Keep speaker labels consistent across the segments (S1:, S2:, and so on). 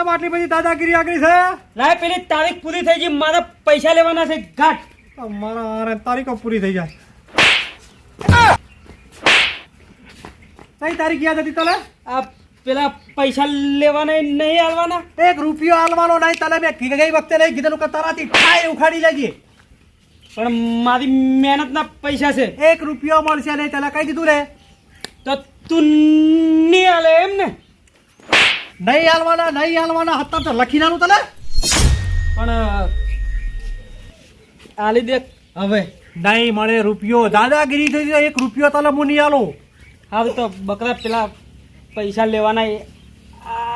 S1: તો મુની
S2: એટલે ચમ આટલી બધી દાદાગીરી આગળ છે?
S1: લાય પેલી તારીખ પૂરી થઈ ગઈ મારા પૈસા લેવાના છે ઘાટ.
S2: મારા અરે તારીખો પૂરી થઈ જાય. કઈ તારીખ યાદ હતી તને?
S1: આ પેલા પૈસા લેવાના નહીં આલવાના?
S2: એક રૂપિયો આલવાનો નહીં તને મેં ગઈ ગઈ વખતે નહીં કીધેલું કે તારાથી ઠાય ઉખાડી લેજે.
S1: પણ મારી મહેનતના પૈસા છે.
S2: એક રૂપિયો મળશે નહીં તને કઈ દીધું રે.
S1: તો તું નહીં આલે એમ ને?
S2: નહીં હાલવાના નહીં હાલવાના હતા તો લખી નાનું તને?
S1: પણ આલી દે. હવે
S2: નહીં મળે રૂપિયો. દાદાગીરી થઈ એક રૂપિયો તને હું નહીં આલું.
S1: હવે તો બકરા પેલા પૈસા લેવાના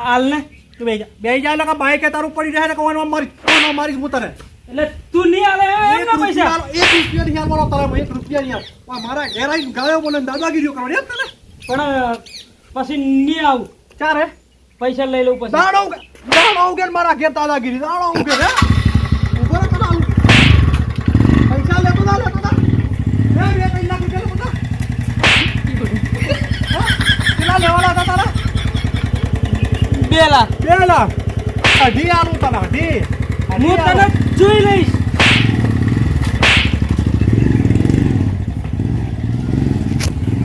S1: હાલ ને.
S2: તું બે જાય બે જા એટલે કે બાઈકે તારું પડી જાય ને કહેવાનું મારી તું મારીશ હું તને.
S1: એટલે તું નહીં આલે એમ
S2: એક
S1: ને પૈસા.
S2: એક રૂપિયા નહીં આલવાનો તારે એક રૂપિયા નહીં આલ. મારા ઘેર આવીને ગાયો બોલે દાદાગીરીઓ કરવાની તને?
S1: પણ પછી નહીં આવું.
S2: ચારે
S1: પૈસા લઈ લઉં પછી.
S2: દાડો દાડો ઉગે મારા ઘેર દાદાગીરી. દાડો ઉગે હે? ઊભો કદા પૈસા લેતો તા લેતો તા. હે બે ત્રણ લાખ રૂપિયા લેતો કેટલા લેવાના હતા તારા?
S1: બે લાખ
S2: બે લાખ અઢી આલું તને અઢી.
S1: હું તને જોઈ લઈશ.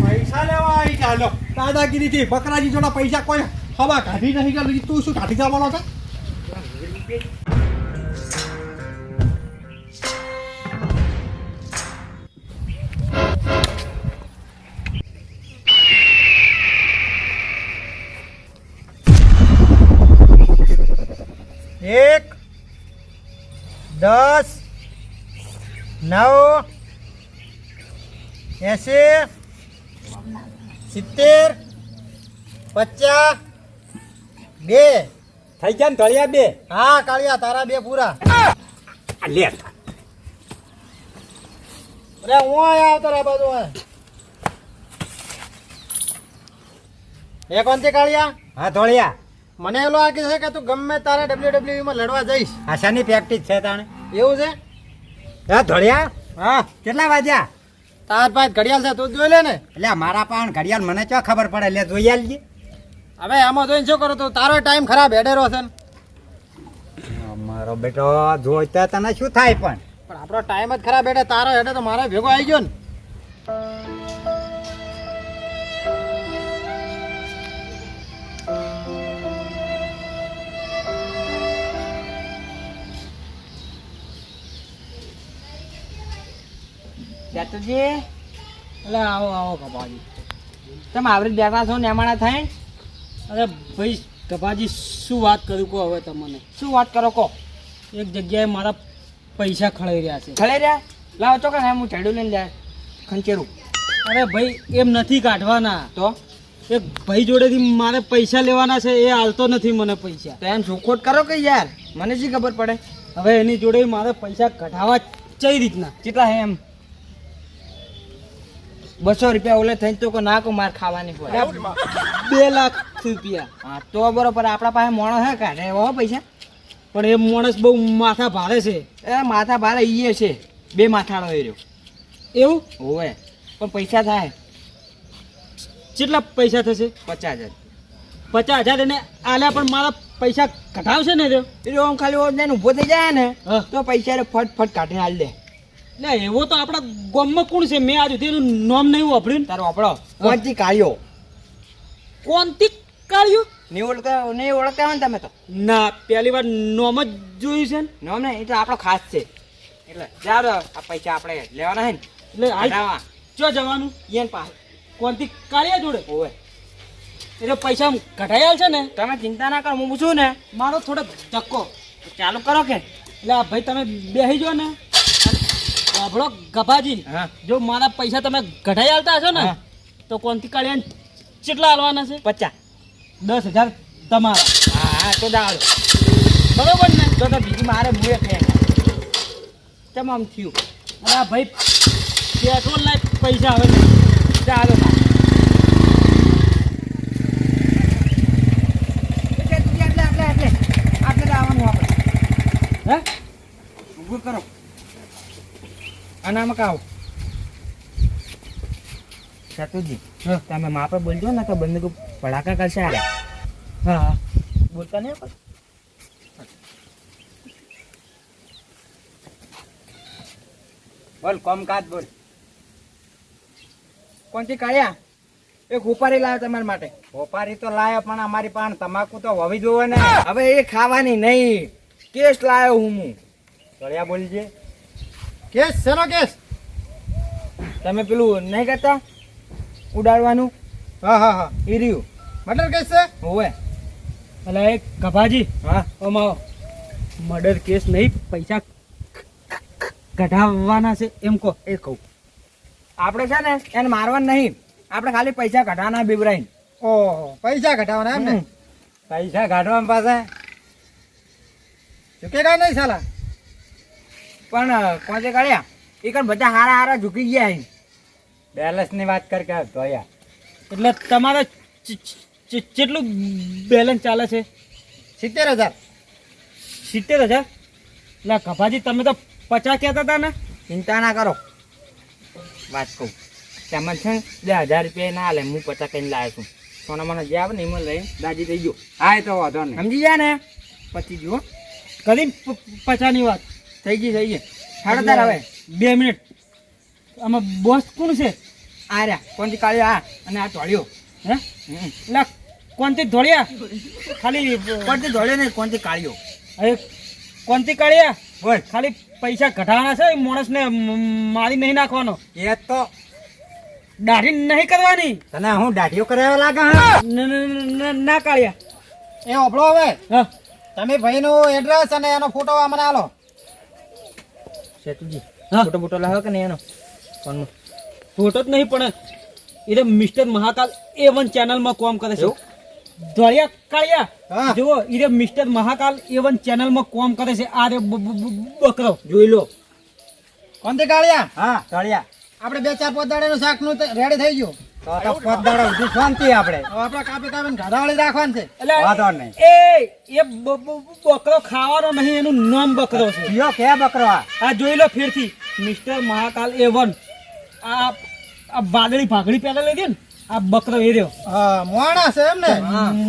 S2: પૈસા લેવા આવી ચાલો દાદાગીરી થી બકરાજી જોડા પૈસા કોઈ હવા કાઢી નહીં ગયેલી તું શું કાઢી જવાનો છે એક દસ નવ એસી સિત્તેર પચાસ બે.
S1: થઈ ગયા ને તળિયા બે?
S2: હા કાળિયા તારા બે પૂરા.
S1: લે
S2: અરે હું આવતો રે બાજુ. એ કોણથી કાળિયા?
S3: હા ધોળિયા
S2: મને એલો લાગે છે કે તું ગમે તારે ડબલ્યુ માં લડવા જઈશ.
S3: આશાની પ્રેક્ટિસ છે તાણે.
S2: એવું છે?
S3: હા ધોળિયા
S2: હા.
S3: કેટલા વાગ્યા?
S2: તાર પાસે ઘડિયાળ છે તું જોઈ લે ને.
S3: એટલે મારા પાસે ઘડિયાળ મને ચો ખબર પડે? એટલે જોઈ આલજે.
S2: હવે આમાં જોઈને શું કરો તું? તારો ટાઈમ ખરાબ હેડેરો છે ને.
S3: મારો બેટો જોઈતા તને શું થાય પણ?
S2: પણ આપણો ટાઈમ જ ખરાબ હેડે તારો હેડે તો મારે ભેગો આવી ગયો ને.
S1: જાતુજી એટલે આવો આવો કપાજી. તમે આવરી બેઠા છો ને એમાણા થાય અરે ભાઈ કપાજી શું વાત કરું કહો હવે તમને? શું વાત કરો કહો? એક જગ્યાએ મારા પૈસા ખળાઈ રહ્યા છે.
S4: ખળાઈ રહ્યા? લાવો ચોક્કસ હું ચડ્યું લઈને જાય ખંચેરું.
S1: અરે ભાઈ એમ નથી કાઢવાના.
S4: તો?
S1: એક ભાઈ જોડેથી મારે પૈસા લેવાના છે એ હાલતો નથી મને પૈસા.
S4: તો એમ સુખોટ કરો કે યાર? મને શી ખબર પડે?
S1: હવે એની જોડે મારે પૈસા કઢાવા કઈ રીતના?
S4: કેટલા હે એમ? બસો રૂપિયા ઓલે થઈને તો કે ના કો માર ખાવાની પડે
S1: બે લાખ રૂપિયા.
S4: હા તો બરોબર આપણા પાસે મોણો હે કાઢે એવો પૈસા?
S1: પણ એ માણસ બહુ માથા ભારે છે.
S4: એ માથા ભારે ઈએ છે. બે માથાળો એ રહ્યો.
S1: એવું?
S4: હોવે. પણ પૈસા થાય.
S1: કેટલા પૈસા થશે?
S4: પચાસ હજાર.
S1: પચાસ હજાર એને આલ્યા પણ મારા પૈસા કઢાવશે ને રહ્યો
S4: એ આમ ખાલી ઊભો થઈ જાય ને તો પૈસા ફટ ફટ કાઢીને આલી દે.
S1: એટલે એવો તો આપણા ગામમાં કોણ છે? મેં આજ સુધી એનું નામ નહીં વાપર્યું
S4: તારો આપણો કોણથી કાયો
S1: કોણથી કાઢ્યું
S4: નહીં ઓળખા નહીં ઓળખતા હોય ને તમે તો.
S1: ના પહેલી વાર નામ જ જોયું છે ને.
S4: નામ ને એ તો આપણો ખાસ છે. એટલે જાવ આ પૈસા આપણે લેવાના હે ને.
S1: એટલે
S4: આવા
S1: ચો જવાનું?
S4: એન પાસે.
S1: કોણથી કાઢ્યા જોડે?
S4: ઓય
S1: એટલે પૈસા આમ છે ને?
S4: તમે ચિંતા ના કરો હું પૂછું ને.
S1: મારો થોડો ધક્કો.
S4: ચાલુ કરો કે.
S1: એટલે આ ભાઈ તમે બેસી જાઓ ને. વાભળો ગભાજી. જો મારા પૈસા તમે ઘટાઈ આલતા હશો ને. તો કોનથી કાઢ્યા કેટલા હાલવાના છે?
S4: પચાસ.
S1: દસ હજાર તમારા.
S4: હા તો દાવ
S1: બરોબર ને?
S4: તો તો બીજી મારે મુએ ખે તમામ થયું?
S1: અરે ભાઈ પેટ્રોલ ના પૈસા હવે.
S4: ચાલો એટલે એટલે એટલે આપણે આવવાનું આપણે
S1: હે
S4: ઊભું કરો અનામક કાવ સતુજી
S1: હા.
S4: તમે માપે બોલજો ને તો બંદૂક ભડાકા કરશે આરે
S1: હા બોલતા નહીં પણ
S3: બોલ કોમકાજ બોલ.
S4: કોણથી કાયા એક હોપારી લાવ્યો તમારા માટે.
S3: હોપારી તો લાવ્યો પણ અમારી પાસે તમાકુ તો હોવી જોવે ને.
S4: હવે એ ખાવાની નહીં. કેસ લાવ્યો હું હું.
S3: ધોળિયા બોલજે.
S5: કેસ શેનો કેસ?
S4: તમે પેલું નહીં કરતા ઉડાડવાનું?
S5: હા હા હા.
S4: એ રહ્યું.
S5: મર્ડર કેસ છે?
S4: હોવે.
S1: એટલે એ કભાજી
S4: હા.
S1: અમારો મર્ડર કેસ નહીં પૈસા કઢાવવાના છે એમ કહો.
S4: એ કહું. આપણે છે ને એને મારવાના નહીં. આપણે ખાલી પૈસા કઢાના બીવરાઈને
S5: ઓહો પૈસા કઢાવવાના એમ ને.
S3: પૈસા કાઢવા પાસે.
S5: ચૂકેગા નહીં સાલા?
S4: પણ કોચે કાઢ્યા એ કણ બધા હારા હારા ઝૂકી ગયા અહીં
S3: બેલેન્સની વાત કર કે ધોયા
S1: એટલે તમારે કેટલું બેલેન્સ ચાલે છે?
S5: સિત્તેર હજાર.
S1: સિત્તેર હજાર? એટલે કભાજી તમે તો પચાસ કહેતા હતા ને?
S4: ચિંતા ના કરો. વાત કહું. તેમાં છે ને બે હજાર રૂપિયા ના લે હું પચાસ કહીને લાવ્યો છું. સોના મને જે આવે ને એમાં લઈને દાજી થઈ ગયો.
S3: હા એ તો વાંધો નહીં.
S4: સમજી ગયા ને? પછી જુઓ.
S1: કરી પચાસની વાત.
S4: થઈ ગઈ થઈ ગઈ. સાડા તાર હવે.
S1: બે મિનિટ. આમાં બોસ કોણ છે?
S4: આ રહ્યા. કોણથી કાઢ્યો આ. અને આ ચોળ્યો
S1: હે? એટલે કોણથી ધોળ્યા? ખાલી
S4: કોણથી ધોળ્યો નહીં કોણથી કાઢ્યો
S1: અરે કોણથી કાઢ્યા
S3: બોલ.
S1: ખાલી પૈસા ઘટાડવાના છે માણસને મારી નહીં નાખવાનો.
S3: એ તો
S1: દાઢી નહીં કરવાની.
S3: તને હું દાઢીઓ કરાવવા લાગે
S1: ન- કાઢ્યા
S5: એ ઓપડો હવે. તમે ભાઈનું એડ્રેસ અને એનો ફોટો અમને આલો
S4: સેતુજી ફોટો ફોટો લાવ્યો કે નહીં એનો? ફોનનો
S1: ફોટો જ નહીં પણ એ મિસ્ટર મહાકાલ એ વન ચેનલમાં કોમ કરે છે? ધોળિયા કાળિયા.
S5: હા.
S1: જુઓ એ મિસ્ટર મહાકાલ એ વન ચેનલમાં કોમ કરે છે. આ રે બકરો.
S4: જોઈ લો.
S5: કોણ તે કાળિયા?
S3: હા કાળિયા.
S5: આપણે બે ચાર પોતાડાનું શાકનું રેડી થઈ ગયું.
S3: તો તો શાંતિ આપણે
S5: આપણે કાપી કાપીને ગાધાવાળી રાખવાનું છે.
S1: એટલે
S3: વાંધો નહીં.
S1: એ એ બ- બ- બકરો ખાવાનો નહીં એનું નામ બકરો છે.
S3: યો કે બકરો આ?
S1: જોઈ લો ફેરથી. Mister Mahakal A one. આ આ વાદળી ભાગડી પહેલા લીધી ને આ બકરો એ રહ્યો.
S5: હા મોણા એમ ને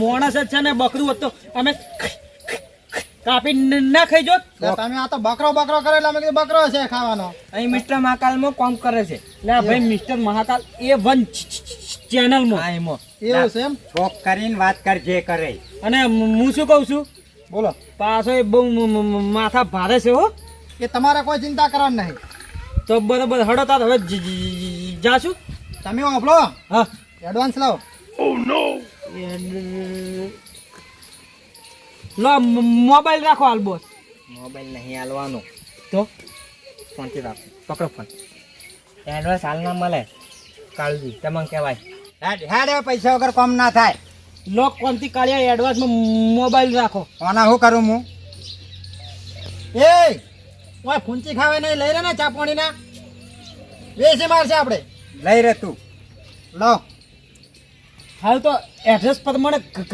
S1: માણસ જ છે ને બકરું હતું. અમે કાપી ન- ના ખાઈ
S5: જો તમે આ તો બકરો બકરો કરે એટલે અમે કીધું બકરો છે ખાવાનો.
S4: અહીં મિસ્ટર મહાકાલમાં કોમ કરે છે.
S1: લે ભાઈ મિસ્ટર મહાકાલ એ વન ચેનલમાં.
S4: હા એમાં.
S5: એવું છે એમ?
S3: શોખ કરીને વાત કર જે કરે.
S1: અને હું શું કહું છું?
S5: બોલો.
S1: પાછો એ બહુ મ- મ- મ- માથા ભારે છે હો.
S5: એ તમારે કોઈ ચિંતા કરવાની નહીં.
S1: તો બરાબર હડો તાર હવે જાશું.
S5: તમે ઓફલો?
S1: હા.
S5: એડવાન્સ લાવો.
S1: લો મોબાઈલ રાખો હાલ બોસ
S4: મોબાઈલ નહીં હાલવાનો
S1: તો?
S4: ફોનથી રાખો. પકડો ફોન. એડવાન્સ હાલ ના મળે. કાળજી તમને કહેવાય.
S3: હેડ પૈસા વગર કોમ ના થાય.
S1: લો કોનથી કાઢ્યા? એડવાન્સમાં મોબાઈલ રાખો.
S3: આના શું કરું હું?
S5: એ! ઓય ફૂંચી ખાવે નહીં લઈ રે ને ચા પાણીના? વેસી મારશે આપણે.
S3: લઈ રે તું.
S5: લો.
S1: હાલ તો એડ્રેસ પ્રમાણે ગ-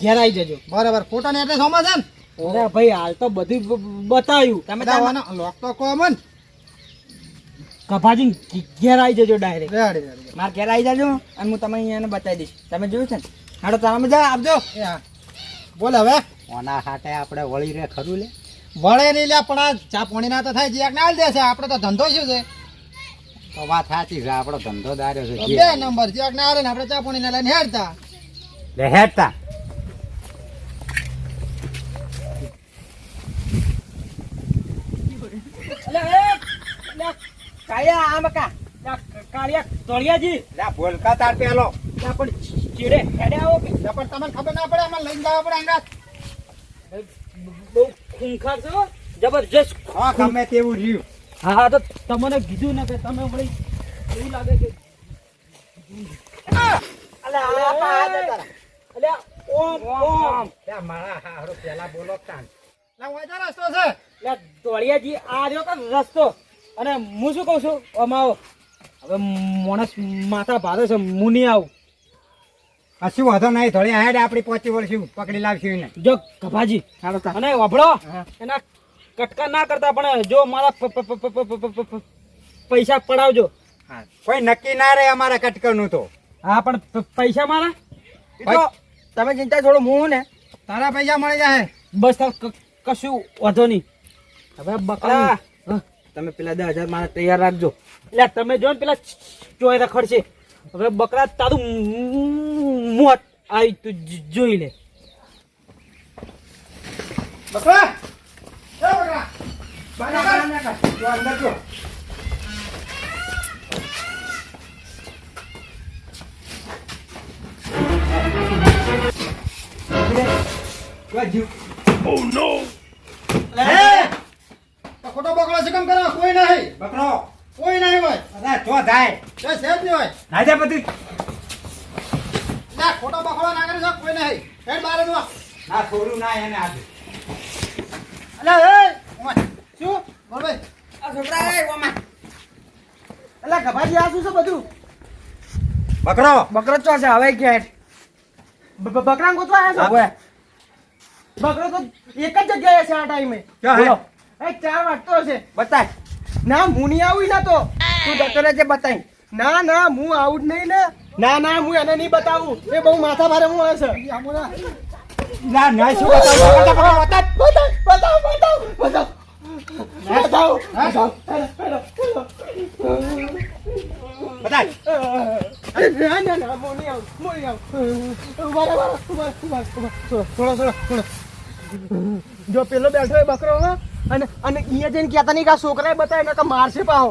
S1: ઘેર આવી જજો.
S5: બરાબર ફોટો ને એડ્રેસ હોમાં છે ને?
S1: અરે ભાઈ હાલ તો બધું બતાવ્યું.
S4: તમે
S5: બધા લોક તો કોમન
S1: કભાજીન ઘેર આવી જજો ડાયરેક્ટ
S5: રેડી
S4: ઘેર આવી જજો અને હું તમે અહીંયાને બતાવી દઈશ. તમે જોયું છે ને? હાડો તારા મજા આપજો
S5: બોલ હવે.
S3: ઓના હાટે આપણે વળી રે ખરું લે.
S5: વળે નહીં લે પણ આ ચા પાણીના તો થાય જીયાક ના દેશે આપણે તો ધંધો શું છે?
S3: તો વાત સાચી છે આપણો ધંધો દાર્યો છે
S5: બે નંબર ના આવે ને આપણે ચા લઈને હેડતા.
S3: લે હેડતા.
S1: એટલે એ, લે,
S4: કાળિયા આ મકા.
S1: લે,
S3: લે તાર પેલો.
S1: લે, પણ ચીડે હેડે આવો કે.
S5: લે પણ તમને ખબર ના પડે અમારે લઈને જવા પડે અંગાત.
S1: બહુ ખૂંખાર છો જબરજસ્ત
S3: હા ગમે તેવું રહ્યું.
S1: હા હા તો તમને કીધું ને કે તમે વળી એવું લાગે કે અલે આ પા આ અલે ઓમ ઓમ
S3: લે મારા હારો પેલા બોલો તાન.
S5: લે વાંચા રસ્તો છે.
S1: લે દોડિયાજી આ રહ્યો કે રસ્તો. અને હું શું કહું છું? અમાવો હવે માણસ માથા ભારે છે હું નહીં આવું.
S3: કશું વાંધો નહીં થોડી હેડ આપણી પહોંચી વળશું પકડી લાવશું ને
S1: જો કભાજી અને વાભળો. એના કટકા ના કરતા પણ જો મારા પૈસા પડાવજો.
S3: કોઈ નક્કી ના રહે અમારા કટકાનું તો.
S1: હા પણ પૈસા મારા?
S4: એ તો
S1: તમે ચિંતા થોડો હું ને
S3: તારા પૈસા મળી જાય.
S1: બસ કશું વધો નહીં. હવે બકરા
S4: તમે પેલા દસ હજાર મારા તૈયાર રાખજો.
S1: એટલે તમે જો ને પેલા ચોય રખડશે. હવે બકરા તારું મોત આવી તું જોઈ લે.
S2: બકરા! બહાર નીકળ. તું અંદર જો. લે, આ ખોટો બકરો છે કેમ કરો? કોઈ નહીં.
S3: બકરો.
S2: કોઈ નહીં હોય.
S3: અરે તો થાય
S2: તો છે જ નહીં હોય.
S3: રાજા બધું
S2: લે, ખોટો બકરો ના કરી શકે કોઈ નહીં. હેડ બહાર જ
S3: ના થોડું ના એને આજે
S2: અલા, એ, શું? બોલ
S1: આ છોકરા એ ઓમાં. એટલે ગભાજી આ શું છે બધું?
S3: બકરો.
S1: બકરો ચો છે હવે કે બકરા ગોતવા આવ્યા છો? બકરો તો એક જ જગ્યાએ છે આ ટાઈમે.
S3: ક્યાં હે?
S1: એ ચાર વાગતો હશે
S4: બતાય.
S1: ના હું નહીં આવું ના તો. તું ડોક્ટરે જે બતાય. ના ના હું આવું જ નહીં ને. ના ના હું એને નહીં બતાવું. એ બહુ માથા ભારે હું હશે
S3: ના ના શું બતાવું? બકરો બકરો
S1: બતાવ બતાવ બતાવ બતાવ
S3: બતાય
S1: ના ના ના આવું આવું. થોડો થોડો થોડો જો પેલો બેઠો હોય બકરો હા? અને અને અહીંયા જઈને કહેતા નહીં કે આ છોકરાએ બતાવે ને કે મારશે પાહો.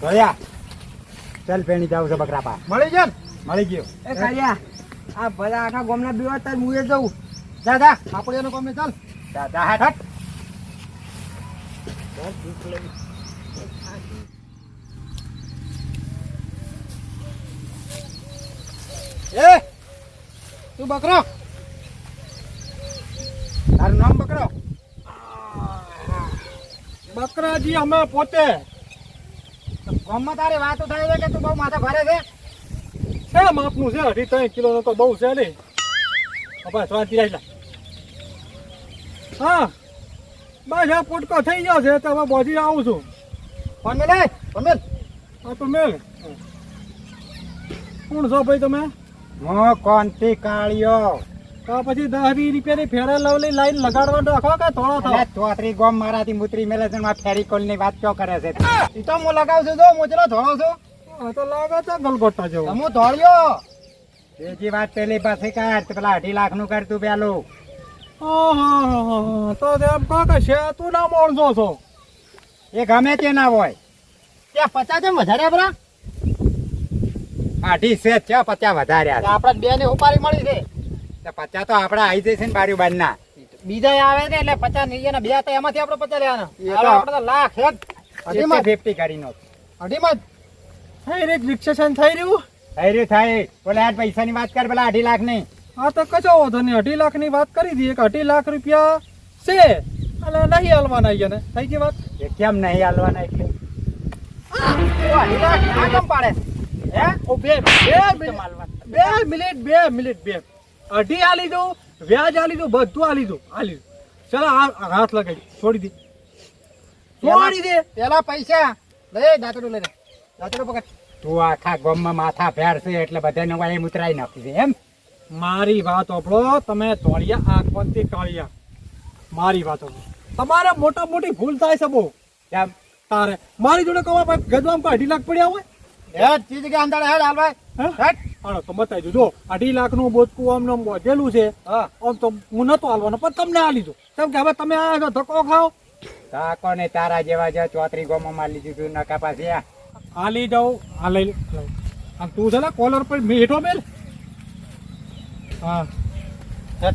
S3: ધોયા ચાલ પેણી જાવ છે બકરા પા
S2: મળી ને?
S3: મળી ગયો.
S1: એ કાળિયા આ ભલા આખા ગોમના બીવા તાર હું એ જઉં.
S3: દાદા
S2: આપણે એનો ગમે ચાલ.
S3: દાદા હટ.
S2: એ, તું બકરો.
S3: તારું નામ બકરો?
S2: બકરાજી અમે પોતે.
S3: ગામમાં તારી વાતો થાય છે કે તું બહુ માથા ભરે છે?
S2: માપનું છે, અઢી ત્રણ કિલો તો બહુ છે નહીં. હવે શાંતિ રાખી હા. બસ આ પોટકો થઈ ગયો છે તો હવે બોજી આવું છું.
S3: ફોન મેલે ફોન
S2: આ તો મેલ કોણ છો ભાઈ તમે?
S3: હું કોંતી કાળિયો
S2: તો પછી દસ વીસ રૂપિયાની ફેરા લવલી લાઈન લગાડવા રાખો કે થોડો થાવ?
S3: ચોતરી ગોમ મારાથી મુતરી મેલે છે મારા ફેરી ની વાત ક્યો કરે છે?
S2: એ તો હું લગાવશું જો મોચરો થોડો છું. હા તો લાગે છે ગલગોટા જેવો.
S3: હું ધોળ્યો. બીજી વાત પેલી પાસે કર પેલા અઢી લાખનું કરતું પેલું.
S2: આહાહાહા. તો એમ કહો કે છે તું ના માણસો છો.
S3: એ ગમે તે ના હોય.
S2: ત્યાં પચાસ એમ વધારે બરા?
S3: અઢી છે ત્યાં પચાસ વધાર્યા
S2: આપણા બે ને ઉપારી મળી છે.
S3: પચાસ તો આપડે આવી જશે ને બારી બાર ના
S2: બીજા આવે ને એટલે પચાસ નહીં ને બે તો એમાંથી આપણે પચાસ લેવાના.
S3: તો-
S2: આપણે તો લાખ હેડ અઢીમાં
S3: ફિફ્ટી કરી નો
S2: અઢીમાં થઈ રે રિક્ષેશન થઈ રહ્યું?
S3: થઈ રહ્યું થાય. બોલે આઠ પૈસા ની વાત કર પેલા અઢી લાખની
S2: આ તો કશો વાંધો નહીં. અઢી લાખની વાત કરી દઈએ કે અઢી લાખ રૂપિયા છે. અને નહીં હાલવાના અહીંયા ને થઈ ગઈ વાત?
S3: એ કેમ નહીં હાલવાના એટલે
S2: અઢી લાખ ના કેમ પાડે હે? ઓ બે બે મિનિટ. બે મિનિટ બે મિનિટ બે. અઢી આલી દઉં વ્યાજ આલી દઉં બધું આલી દઉં. આલી દઉં. ચલો હાથ લગાડી. છોડી દે. છોડી દે.
S3: પેલા પૈસા. લઈ દાતડું લઈ લે દાતડું પકડ. તું આખા ગામમાં માથા ફેર છે એટલે બધાને વાય ઉતરાઈ નાખી છે એમ?
S2: મારી વાત ઓપડો તમે તોળિયા આંખવંતી કાળિયા. મારી વાત ઓપડો તમારે મોટા મોટી ભૂલ થાય છે બહુ.
S3: કેમ
S2: તારે. મારી જોડે કહો ભાઈ ગજવામ કોઈ અઢી લાખ પડ્યા હોય?
S3: હે ચીજ કે અંદર હાલ ભાઈ
S2: હે? હાલો તો બતાવી દો જો અઢી લાખનું બોચકું આમ નામ વધેલું છે
S3: હા.
S2: આમ તો હું નતો હાલવાનો પણ તમને આ લીધો. કેમ કે હવે તમે આ જો ધક્કો ખાઓ?
S3: કાકો ને તારા જેવા જે ચોતરી ગોમાં લીધું તું નકા પાસે આ.
S2: હાલી જાઉં. આ લઈ લો. આમ તું છે ને કોલર પર હેઠો મેલ. હા. જા,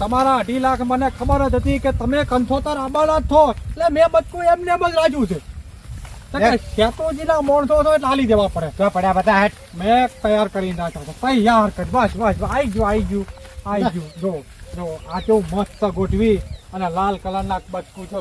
S2: તમારા અઢી લાખ મને ખબર જ હતી કે તમે કંથોતર આંબાના છો. એટલે મેં બચકું એમને એમ જ રાજુ છે. તો કે શેતોજીના માણસો છો એટલે હાલી દેવા પડે.
S3: તો પડ્યા બધા હેડ
S2: મેં તૈયાર કરી નાખ્યો તૈયાર કરી. બસ બસ આવી ગયું આવી ગયું આવી ગયું. જો જો આ કેવું મસ્ત ગોઠવી અને લાલ કલરના બચકું છે